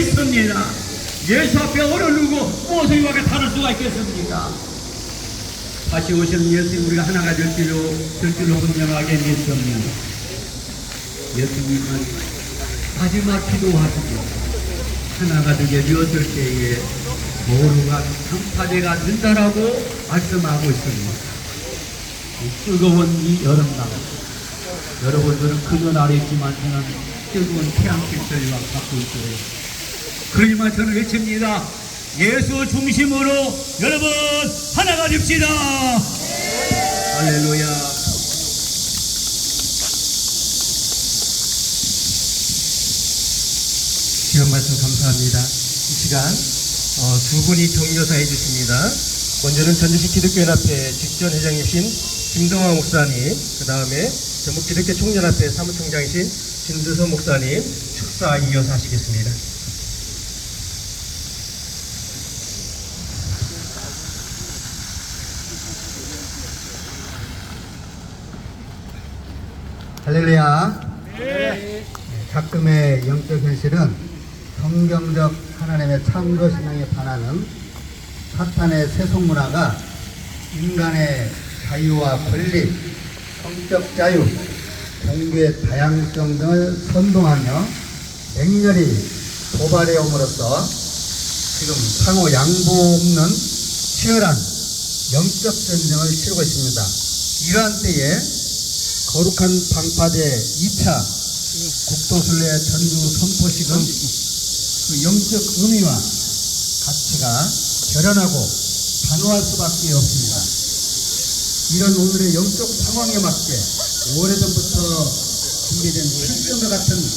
믿습니다. 예수 앞에 얼을 누고 무엇을 이와게 다를 수가 있겠습니까? 다시 오시는 예수님 우리가 하나가 될 줄로, 될 줄로 분명하게 믿습니다. 예수님은 마지막 기도하시고 하나가 되게 되었을 때에 모루가 상파대가 된다라고 말씀하고 있습니다. 이 뜨거운 이 여름날 여러분들은 그늘 아래 있지만 저는 뜨거운 태양빛을 갖고 있어요. 그러지만 저는 외칩니다. 예수 중심으로 여러분 하나가 됩시다. 할렐루야. 지원 말씀 감사합니다. 이 시간 어, 두 분이 정교사 해주십니다. 먼저는 전주시 기독교연합회 직전 회장이신 김동환 목사님, 그 다음에 전북 기독교 총연합회 사무총장이신 진두서 목사님 축사 이어서 하시겠습니다. 할렐루야. 네, 가끔의 영적 현실은 성경적 하나님의 참거 신앙에 반하는 사탄의 세속 문화가 인간의 자유와 권리, 성적 자유, 종교의 다양성 등을 선동하며 맹렬히 도발해 옴으로써 지금 상호 양보 없는 치열한 영적 전쟁을 치르고 있습니다. 이러한 때에 거룩한 방파제 2차 국도순례 전주 선포식은 그 영적 의미와 가치가 결연하고 단호할 수밖에 없습니다. 이런 오늘의 영적 상황에 맞게 오래전부터 준비된 필정과 같은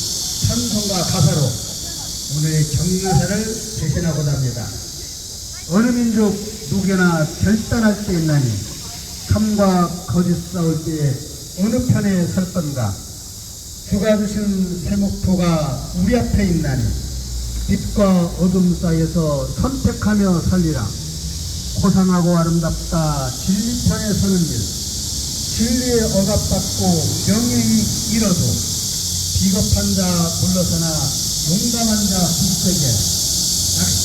찬송과 가사로 오늘의 경유사를 대신하고자 합니다. 어느 민족 누구나 결단할 때 있나니 참과 거짓 싸울 때에 어느 편에 설 건가? 주가 주신 세목토가 우리 앞에 있나니? 빛과 어둠 사이에서 선택하며 살리라. 고상하고 아름답다. 진리편에 서는 일. 진리에 억압받고 명예히 잃어도 비겁한 자 불러서나 용감한 자 불세게